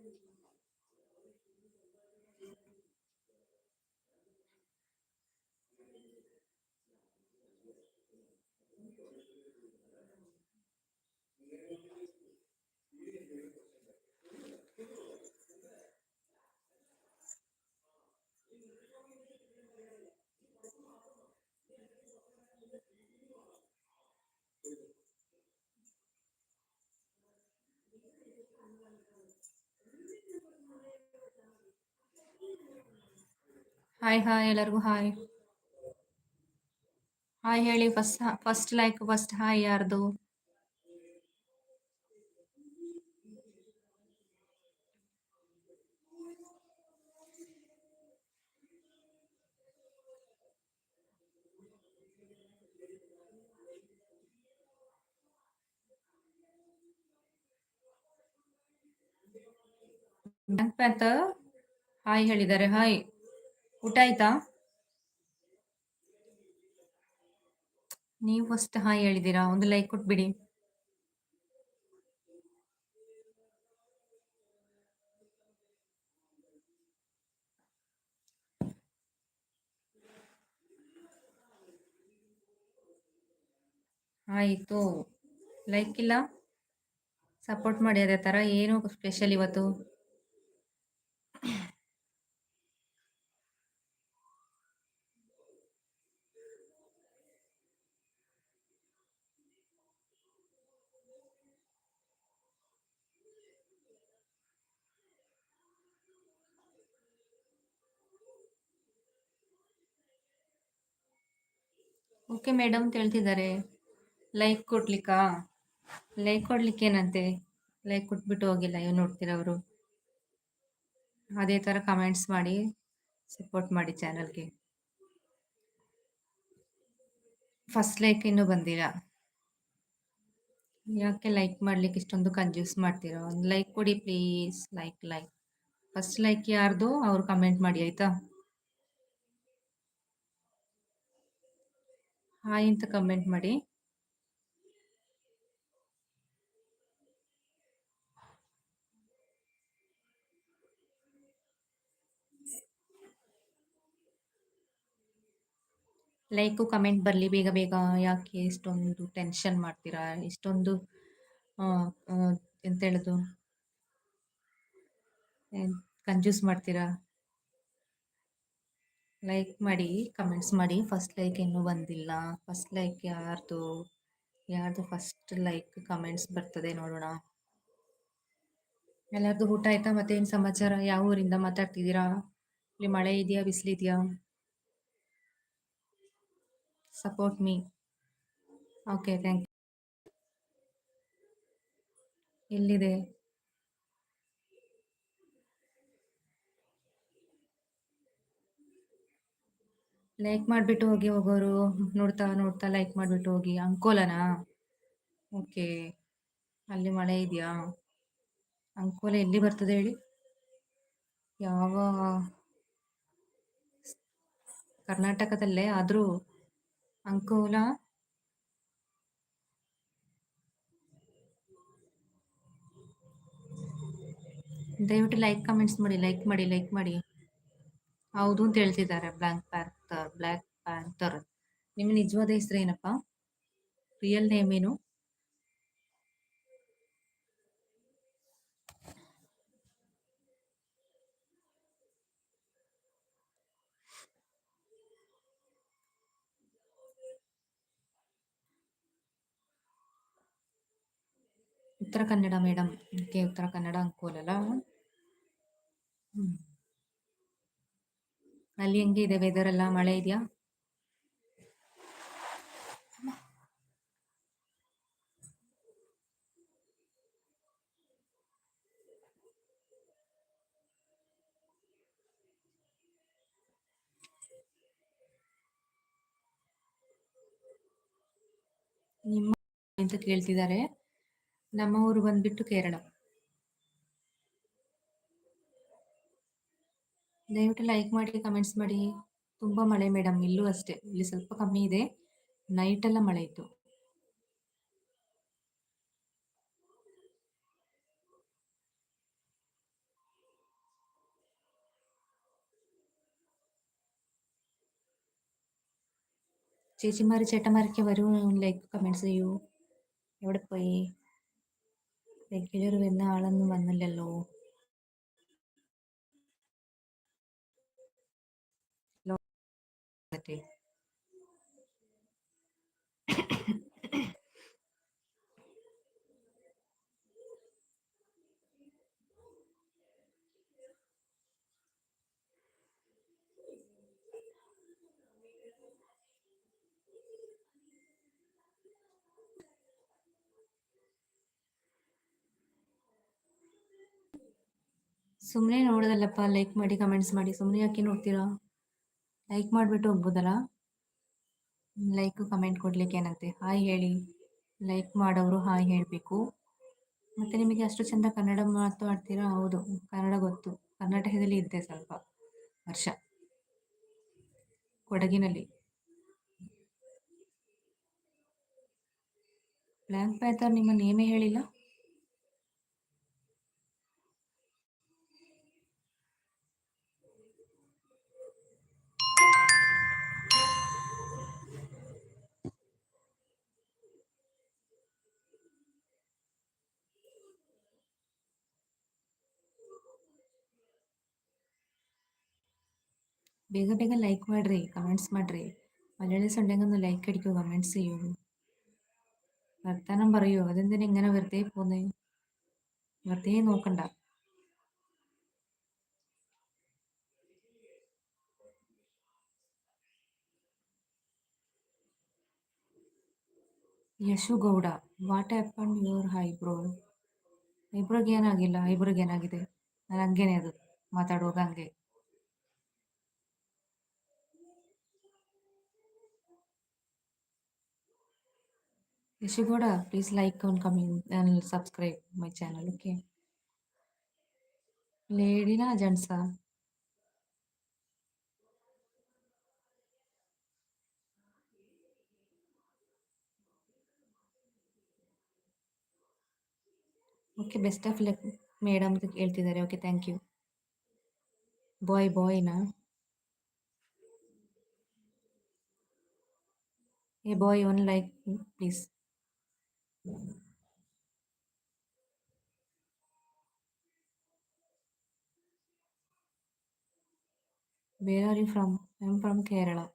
Thank you. Hi hi ಎಲ್ಲರಿಗೂ hi hi ಹೇಳಿ first first like first hi ಯಾರ್ದು bank panther hi ಹೇಳಿದ್ದಾರೆ hi ಊಟ ಆಯ್ತಾ ನೀವು ಫಸ್ಟ್ ಹಾಯ್ ಹೇಳಿದೀರಾ ಒಂದು ಲೈಕ್ ಕೊಟ್ಬಿಡಿ ಆಯ್ತು ಲೈಕ್ ಇಲ್ಲ ಸಪೋರ್ಟ್ ಮಾಡಿ ಅದೇ ತರ ಏನು ಸ್ಪೆಷಲ್ ಇವತ್ತು ಓಕೆ ಮೇಡಮ್ ತಿಳ್ತಿದ್ದಾರೆ ಲೈಕ್ ಕೊಡ್ಲಿಕ್ಕಾ ಲೈಕ್ ಕೊಡ್ಲಿಕ್ಕೆ ಏನಂತೆ ಲೈಕ್ ಕೊಟ್ಬಿಟ್ಟು ಹೋಗಿಲ್ಲ ಇವ್ ಅವರು ಅದೇ ಥರ ಕಮೆಂಟ್ಸ್ ಮಾಡಿ ಸಪೋರ್ಟ್ ಮಾಡಿ ಚಾನಲ್ಗೆ ಫಸ್ಟ್ ಲೈಕ್ ಇನ್ನೂ ಬಂದಿಲ್ಲ ಯಾಕೆ ಲೈಕ್ ಮಾಡ್ಲಿಕ್ಕೆ ಇಷ್ಟೊಂದು ಕನ್ಫ್ಯೂಸ್ ಮಾಡ್ತಿರೋ ಒಂದು ಲೈಕ್ ಕೊಡಿ please like like first like ಯಾರ್ದು ಅವ್ರು ಕಮೆಂಟ್ ಮಾಡಿ ಆಯಿತಾ ಹಾಯ್ ಅಂತ ಕಮೆಂಟ್ ಮಾಡಿ ಲೈಕು ಕಮೆಂಟ್ ಬರಲಿ ಬೇಗ ಬೇಗ ಯಾಕೆ ಇಷ್ಟೊಂದು ಟೆನ್ಷನ್ ಮಾಡ್ತೀರಾ ಇಷ್ಟೊಂದು ಎಂತ ಹೇಳೋದು ಕಂಜೂಸ್ ಮಾಡ್ತೀರಾ ಲೈಕ್ ಮಾಡಿ ಕಮೆಂಟ್ಸ್ ಮಾಡಿ ಫಸ್ಟ್ ಲೈಕ್ ಇನ್ನೂ ಬಂದಿಲ್ಲ ಫಸ್ಟ್ ಲೈಕ್ ಯಾರ್ದು ಯಾರ್ದು ಫಸ್ಟ್ ಲೈಕ್ ಕಮೆಂಟ್ಸ್ ಬರ್ತದೆ ನೋಡೋಣ ಎಲ್ಲರದು ಊಟ ಆಯ್ತಾ ಮತ್ತೆ ಏನು ಸಮಾಚಾರ ಯಾವ ಊರಿಂದ ಮಾತಾಡ್ತಿದ್ದೀರಾ ಇಲ್ಲಿ ಮಳೆ ಇದೆಯಾ ಬಿಸಿಲಿದೆಯಾ support me okay thank you ಎಲ್ಲಿದೆ ಲೈಕ್ ಮಾಡ್ಬಿಟ್ಟು ಹೋಗಿ ಹೋಗೋರು ನೋಡ್ತಾ ನೋಡ್ತಾ ಲೈಕ್ ಮಾಡ್ಬಿಟ್ಟು ಹೋಗಿ ಅಂಕೋಲನಾ ಓಕೆ ಅಲ್ಲಿ ಮಳೆ ಇದೆಯಾ ಅಂಕೋಲ ಎಲ್ಲಿ ಬರ್ತದೆ ಹೇಳಿ ಯಾವ ಕರ್ನಾಟಕದಲ್ಲೇ ಆದರೂ ಅಂಕೋಲ ದಯವಿಟ್ಟು ಲೈಕ್ ಕಮೆಂಟ್ಸ್ ಮಾಡಿ ಲೈಕ್ ಮಾಡಿ ಲೈಕ್ ಮಾಡಿ ಹೌದು ಅಂತ ಹೇಳ್ತಿದ್ದಾರೆ Black Park Panther Black Panther ನಿಮ್ಮ ನಿಜವಾದ ಹೆಸರು ಏನಪ್ಪ ರಿಯಲ್ ನೇಮ್ ಏನು ಉತ್ತರ ಕನ್ನಡ ಮೇಡಮ್ ಓಕೆ ಉತ್ತರ ಕನ್ನಡ ಅಂಕೋಲಲ್ಲ ಹ್ಮ್ ಅಲ್ಲಿ ಹೆಂಗೆ ಇದೆ ವೆದರ್ ಎಲ್ಲ ಮಳೆ ಇದೆಯಾ ನಿಮ್ಮ ಅಂತ ಕೇಳ್ತಿದ್ದಾರೆ ನಮ್ಮ ಊರು ಬಂದ್ಬಿಟ್ಟು ಕೇರಳ ದಯವಿಟ್ಟು ಲೈಕ್ ಮಾಡಿ ಕಮೆಂಟ್ಸ್ ಮಾಡಿ ತುಂಬಾ ಮಳೆ ಮೇಡಮ್ ಇಲ್ಲೂ ಅಷ್ಟೇ ಇಲ್ಲಿ ಸ್ವಲ್ಪ ಕಮ್ಮಿ ಇದೆ ನೈಟ್ ಎಲ್ಲ ಮಳೆ ಇತ್ತು ചേച്ചിമാർ ചേട്ടന്മാരൊക്കെ വരൂ ലൈക്ക് കമൻസ് ചെയ്യൂ എവിടെ പോയി റെഗുലർ വന്ന ആളൊന്നും വന്നില്ലല്ലോ வந்துட்டு ಸುಮ್ಮನೆ ನೋಡೋದಲ್ಲಪ್ಪ ಲೈಕ್ ಮಾಡಿ ಕಮೆಂಟ್ಸ್ ಮಾಡಿ ಸುಮ್ಮನೆ ಯಾಕೆ ನೋಡ್ತೀರಾ ಲೈಕ್ ಮಾಡಿಬಿಟ್ಟು ಹೋಗ್ಬೋದಲ್ಲ ಲೈಕ್ ಕಮೆಂಟ್ ಕೊಡ್ಲಿಕ್ಕೆ ಏನಂತೆ ಹಾಯ್ ಹೇಳಿ ಲೈಕ್ ಮಾಡೋರು ಹಾಯ್ ಹೇಳಬೇಕು ಮತ್ತೆ ನಿಮಗೆ ಅಷ್ಟು ಚಂದ ಕನ್ನಡ ಮಾತಾಡ್ತೀರಾ ಹೌದು ಕನ್ನಡ ಗೊತ್ತು ಕರ್ನಾಟಕದಲ್ಲಿ ಇದ್ದೆ ಸ್ವಲ್ಪ ವರ್ಷ ಕೊಡಗಿನಲ್ಲಿ ಬ್ಲಾಂಕ್ ಪ್ಯಾಥರ್ ನಿಮ್ಮ ನೇಮೇ ಹೇಳಿಲ್ಲ ಬೇಗ ಬೇಗ ലൈക്ക് ಮಾಡ್ರಿ കമൻറ്റ്സ് ಮಾಡ್ರಿ മലയാളീസ് ഉണ്ടെങ്കിൽ ഒന്ന് ലൈക്ക് അടിക്കൂ കമൻറ്റ്സ് ചെയ്യൂ വർത്താനം പറയൂ അതെന്തിനാ ഇങ്ങനെ വെറുതെ പോന്നേ വെറുതെ നോക്കണ്ട Yashu Gowda what happen your eyebrow ಐಬ್ರೋಗೆ ಏನಾಗಿಲ್ಲ ಐಬ್ರೋಗೆ ಏನಾಗಿದೆ ನಾನು ಹಂಗೇನೆ ಅದು ಮಾತಾಡುವಾಗ ಹಂಗೆ Yashigoda, please like and comment and subscribe my channel, okay? Lady na gentsa. Okay best of luck madam ಹೇಳ್ತಿದ್ದಾರೆ ಓಕೆ ಥ್ಯಾಂಕ್ ಯು ಬಾಯ್ ಬಾಯ್ನಾ ಏ bye one like please Where are you from? I'm from Kerala.